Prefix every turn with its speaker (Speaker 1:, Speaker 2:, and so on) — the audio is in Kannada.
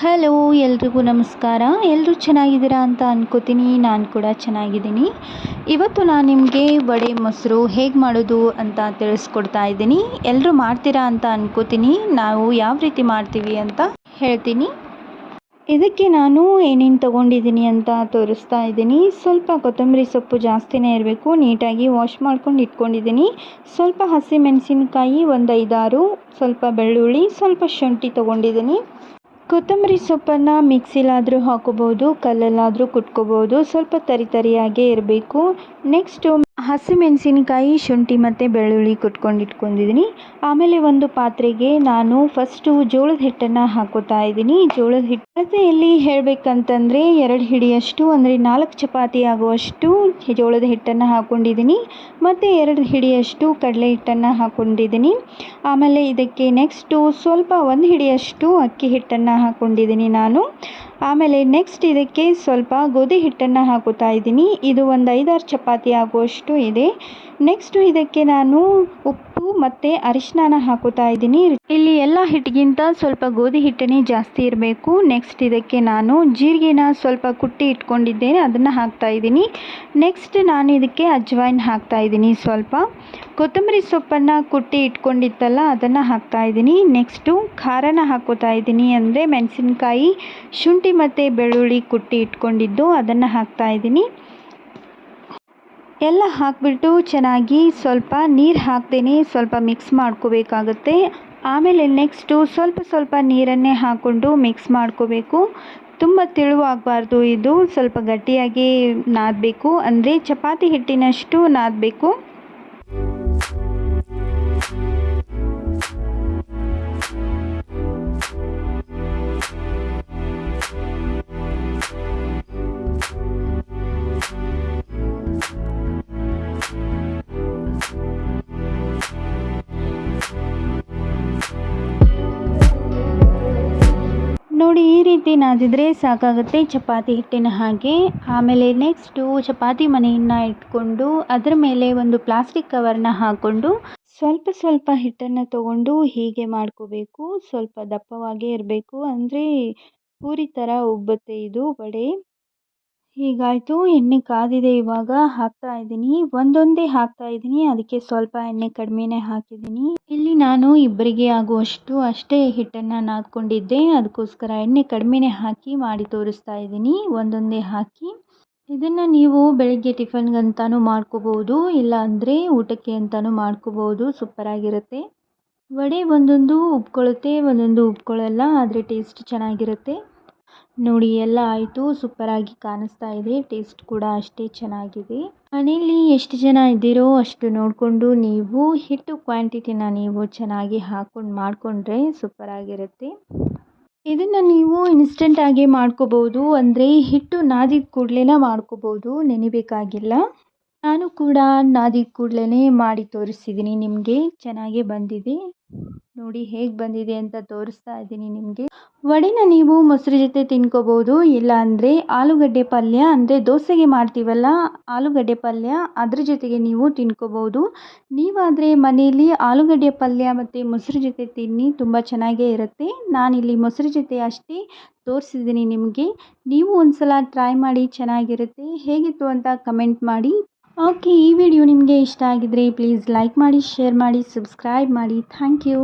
Speaker 1: ಹಲೋ, ಎಲ್ರಿಗೂ ನಮಸ್ಕಾರ. ಎಲ್ಲರೂ ಚೆನ್ನಾಗಿದ್ದೀರಾ ಅಂತ ಅನ್ಕೋತೀನಿ. ನಾನು ಕೂಡ ಚೆನ್ನಾಗಿದ್ದೀನಿ. ಇವತ್ತು ನಾನು ನಿಮಗೆ ವಡೆ, ಮೊಸರು ಹೇಗೆ ಮಾಡೋದು ಅಂತ ತಿಳಿಸ್ಕೊಡ್ತಾ ಇದ್ದೀನಿ. ಎಲ್ಲರೂ ಮಾಡ್ತೀರಾ ಅಂತ ಅನ್ಕೋತೀನಿ. ನಾವು ಯಾವ ರೀತಿ ಮಾಡ್ತೀವಿ ಅಂತ ಹೇಳ್ತೀನಿ. ಇದಕ್ಕೆ ನಾನು ಏನೇನು ತೊಗೊಂಡಿದ್ದೀನಿ ಅಂತ ತೋರಿಸ್ತಾ ಇದ್ದೀನಿ. ಸ್ವಲ್ಪ ಕೊತ್ತಂಬರಿ ಸೊಪ್ಪು ಜಾಸ್ತಿನೇ ಇರಬೇಕು. ನೀಟಾಗಿ ವಾಶ್ ಮಾಡ್ಕೊಂಡು ಇಟ್ಕೊಂಡಿದ್ದೀನಿ. ಸ್ವಲ್ಪ ಹಸಿಮೆಣಸಿನ್ಕಾಯಿ ಒಂದು ಐದಾರು, ಸ್ವಲ್ಪ ಬೆಳ್ಳುಳ್ಳಿ, ಸ್ವಲ್ಪ ಶುಂಠಿ ತೊಗೊಂಡಿದ್ದೀನಿ. ಕೊತ್ತಂಬರಿ ಸೊಪ್ಪನ್ನು ಮಿಕ್ಸಿಲಾದರೂ ಹಾಕೋಬೋದು ಕಲ್ಲಲ್ಲಾದರೂ ಕುಟ್ಕೋಬೋದು ಸ್ವಲ್ಪ ತರಿತರಿಯಾಗೇ ಇರಬೇಕು. ನೆಕ್ಸ್ಟು ಹಸಿಮೆಣಸಿನ್ಕಾಯಿ, ಶುಂಠಿ ಮತ್ತು ಬೆಳ್ಳುಳ್ಳಿ ಕುಟ್ಕೊಂಡು ಇಟ್ಕೊಂಡಿದ್ದೀನಿ. ಆಮೇಲೆ ಒಂದು ಪಾತ್ರೆಗೆ ನಾನು ಫಸ್ಟು ಜೋಳದ ಹಿಟ್ಟನ್ನು ಹಾಕೋತಾ ಇದ್ದೀನಿ. ಜೋಳದ ಹಿಟ್ಟು ಅಳತೆಯಲ್ಲಿ ಹೇಳಬೇಕಂತಂದರೆ ಎರಡು ಹಿಡಿಯಷ್ಟು, ಅಂದರೆ ನಾಲ್ಕು ಚಪಾತಿ ಆಗುವಷ್ಟು ಜೋಳದ ಹಿಟ್ಟನ್ನು ಹಾಕ್ಕೊಂಡಿದ್ದೀನಿ ಮತ್ತು ಎರಡು ಹಿಡಿಯಷ್ಟು ಕಡಲೆ ಹಿಟ್ಟನ್ನು ಹಾಕ್ಕೊಂಡಿದ್ದೀನಿ ಆಮೇಲೆ ಇದಕ್ಕೆ ನೆಕ್ಸ್ಟು ಸ್ವಲ್ಪ ಒಂದು ಹಿಡಿಯಷ್ಟು ಅಕ್ಕಿ ಹಿಟ್ಟನ್ನು ಹಾಕ್ಕೊಂಡಿದ್ದೀನಿ ನಾನು. ಆಮೇಲೆ ನೆಕ್ಸ್ಟ್ ಇದಕ್ಕೆ ಸ್ವಲ್ಪ ಗೋಧಿ ಹಿಟ್ಟನ್ನು ಹಾಕುತ್ತಾ ಇದ್ದೀನಿ. ಇದು ಒಂದು ಐದಾರು ಚಪಾತಿ ಆಗುವಷ್ಟು ಇದೆ. ನೆಕ್ಸ್ಟು ಇದಕ್ಕೆ ನಾನು ಉಪ್ಪು ಮತ್ತು ಅರಿಶಿನ ಹಾಕೋತಾ ಇದ್ದೀನಿ. ಇಲ್ಲಿ ಎಲ್ಲ ಹಿಟ್ಟಿಗಿಂತ ಸ್ವಲ್ಪ ಗೋಧಿ ಹಿಟ್ಟನೇ ಜಾಸ್ತಿ ಇರಬೇಕು. ನೆಕ್ಸ್ಟ್ ಇದಕ್ಕೆ ನಾನು ಜೀರಿಗೆನ ಸ್ವಲ್ಪ ಕುಟ್ಟಿ ಇಟ್ಕೊಂಡಿದ್ದೇನೆ, ಅದನ್ನು ಹಾಕ್ತಾ ಇದ್ದೀನಿ. ನೆಕ್ಸ್ಟ್ ನಾನು ಇದಕ್ಕೆ ಅಜ್ವಾಯಿನ್ ಹಾಕ್ತಾ ಇದ್ದೀನಿ ಸ್ವಲ್ಪ. ಕೊತ್ತಂಬರಿ ಸೊಪ್ಪನ್ನು ಕುಟ್ಟಿ ಇಟ್ಕೊಂಡಿತ್ತಲ್ಲ, ಅದನ್ನು ಹಾಕ್ತಾ ಇದ್ದೀನಿ. ನೆಕ್ಸ್ಟು ಖಾರನ ಹಾಕೋತಾ ಇದ್ದೀನಿ ಅಂದರೆ ಮೆಣಸಿನ್ಕಾಯಿ, ಶುಂಠಿ ಮತ್ತು ಬೆಳ್ಳುಳ್ಳಿ ಕುಟ್ಟಿ ಇಟ್ಕೊಂಡಿದ್ದು, ಅದನ್ನು ಹಾಕ್ತಾ ಇದ್ದೀನಿ. ಎಲ್ಲ ಹಾಕಿಬಿಟ್ಟು ಚೆನ್ನಾಗಿ ಸ್ವಲ್ಪ ನೀರು ಹಾಕ್ದೇ ಸ್ವಲ್ಪ ಮಿಕ್ಸ್ ಮಾಡ್ಕೋಬೇಕಾಗುತ್ತೆ. ಆಮೇಲೆ ನೆಕ್ಸ್ಟು ಸ್ವಲ್ಪ ಸ್ವಲ್ಪ ನೀರನ್ನೇ ಹಾಕ್ಕೊಂಡು ಮಿಕ್ಸ್ ಮಾಡ್ಕೋಬೇಕು. ತುಂಬ ತೆಳುವಾಗಬಾರ್ದು ಇದು. ಸ್ವಲ್ಪ ಗಟ್ಟಿಯಾಗಿ ನಾದಬೇಕು. ಅಂದರೆ ಚಪಾತಿ ಹಿಟ್ಟಿನಷ್ಟು ನಾದಬೇಕು. ಈ ರೀತಿ ನಾದಿದ್ರೆ ಸಾಕಾಗುತ್ತೆ ಚಪಾತಿ ಹಿಟ್ಟಿನ ಹಾಗೆ. ಆಮೇಲೆ ನೆಕ್ಸ್ಟು ಚಪಾತಿ ಮನೆಯನ್ನು ಇಟ್ಕೊಂಡು ಅದರ ಮೇಲೆ ಒಂದು ಪ್ಲಾಸ್ಟಿಕ್ ಕವರ್ನ ಹಾಕ್ಕೊಂಡು ಸ್ವಲ್ಪ ಸ್ವಲ್ಪ ಹಿಟ್ಟನ್ನು ತಗೊಂಡು ಹೀಗೆ ಮಾಡ್ಕೋಬೇಕು. ಸ್ವಲ್ಪ ದಪ್ಪವಾಗೇ ಇರಬೇಕು. ಅಂದರೆ ಪೂರಿ ಥರ ಉಬ್ಬುತ್ತೆ ಇದು ವಡೆ. ಹೀಗಾಯಿತು, ಎಣ್ಣೆ ಕಾದಿದೆ ಇವಾಗ, ಹಾಕ್ತಾ ಇದ್ದೀನಿ. ಒಂದೊಂದೇ ಹಾಕ್ತಾ ಇದ್ದೀನಿ, ಅದಕ್ಕೆ ಸ್ವಲ್ಪ ಎಣ್ಣೆ ಕಡಿಮೆನೇ ಹಾಕಿದ್ದೀನಿ. ಇಲ್ಲಿ ನಾನು ಇಬ್ಬರಿಗೆ ಆಗುವಷ್ಟು ಅಷ್ಟೇ ಹಿಟ್ಟನ್ನು ನಾದ್ಕೊಂಡಿದ್ದೆ. ಅದಕ್ಕೋಸ್ಕರ ಎಣ್ಣೆ ಕಡಿಮೆನೇ ಹಾಕಿ ಮಾಡಿ ತೋರಿಸ್ತಾ ಇದ್ದೀನಿ. ಒಂದೊಂದೇ ಹಾಕಿ. ಇದನ್ನು ನೀವು ಬೆಳಿಗ್ಗೆ ಟಿಫನ್ಗಂತಾನು ಮಾಡ್ಕೋಬೋದು, ಇಲ್ಲ ಅಂದರೆ ಊಟಕ್ಕೆ ಅಂತಲೂ ಮಾಡ್ಕೋಬೋದು. ಸೂಪರಾಗಿರುತ್ತೆ. ವಡೆ ಒಂದೊಂದು ಉಬ್ಕೊಳ್ಳುತ್ತೆ ಒಂದೊಂದು ಉಬ್ಕೊಳ್ಳಲ್ಲ ಆದರೆ ಟೇಸ್ಟ್ ಚೆನ್ನಾಗಿರುತ್ತೆ. ನೋಡಿ, ಎಲ್ಲ ಆಯಿತು. ಸೂಪರಾಗಿ ಕಾಣಿಸ್ತಾ ಇದೆ. ಟೇಸ್ಟ್ ಕೂಡ ಅಷ್ಟೇ ಚೆನ್ನಾಗಿದೆ. ಮನೆಯಲ್ಲಿ ಎಷ್ಟು ಜನ ಇದ್ದೀರೋ ಅಷ್ಟು ನೋಡಿಕೊಂಡು ನೀವು ಹಿಟ್ಟು ಕ್ವಾಂಟಿಟಿನ ನೀವು ಚೆನ್ನಾಗಿ ಹಾಕ್ಕೊಂಡು ಮಾಡಿಕೊಂಡ್ರೆ ಸೂಪರಾಗಿರುತ್ತೆ ಇದನ್ನು ನೀವು ಇನ್ಸ್ಟೆಂಟಾಗಿ ಮಾಡ್ಕೋಬೋದು. ಅಂದರೆ ಹಿಟ್ಟು ನಾದಿದ ಕೂಡಲೇ ಮಾಡ್ಕೋಬೋದು. ನೆನಿಬೇಕಾಗಿಲ್ಲ. ನಾನು ಕೂಡ ನಾದಿದ ಕೂಡಲೇ ಮಾಡಿ ತೋರಿಸಿದ್ದೀನಿ ನಿಮಗೆ ಚೆನ್ನಾಗೇ ಬಂದಿದೆ. ನೋಡಿ ಹೇಗೆ ಬಂದಿದೆ ಅಂತ ತೋರಿಸ್ತಾ ಇದ್ದೀನಿ ನಿಮಗೆ. ವಡೆನ ನೀವು ಮೊಸರು ಜೊತೆ ತಿನ್ಕೋಬೋದು, ಇಲ್ಲ ಅಂದರೆ ಆಲೂಗಡ್ಡೆ ಪಲ್ಯ, ಅಂದರೆ ದೋಸೆಗೆ ಮಾಡ್ತೀವಲ್ಲ, ಆಲೂಗಡ್ಡೆ ಪಲ್ಯ ಅದ್ರ ಜೊತೆಗೆ ನೀವು ತಿನ್ಕೋಬೋದು. ನೀವಾದರೆ ಮನೆಯಲ್ಲಿ ಆಲೂಗಡ್ಡೆ ಪಲ್ಯ ಮತ್ತು ಮೊಸರು ಜೊತೆ ತಿನ್ನಿ, ತುಂಬ ಚೆನ್ನಾಗೇ ಇರುತ್ತೆ. ನಾನಿಲ್ಲಿ ಮೊಸರು ಜೊತೆ ಅಷ್ಟೇ ತೋರಿಸಿದ್ದೀನಿ ನಿಮಗೆ. ನೀವು ಒಂದು ಸಲ ಟ್ರೈ ಮಾಡಿ ಚೆನ್ನಾಗಿರುತ್ತೆ. ಹೇಗಿತ್ತು ಅಂತ ಕಮೆಂಟ್ ಮಾಡಿ. ಓಕೆ, ಈ ವಿಡಿಯೋ ನಿಮಗೆ ಇಷ್ಟ ಆಗಿದ್ರೆ ಪ್ಲೀಸ್ ಲೈಕ್ ಮಾಡಿ ಶೇರ್ ಮಾಡಿ ಸಬ್ಸ್ಕ್ರೈಬ್ ಮಾಡಿ. Thank you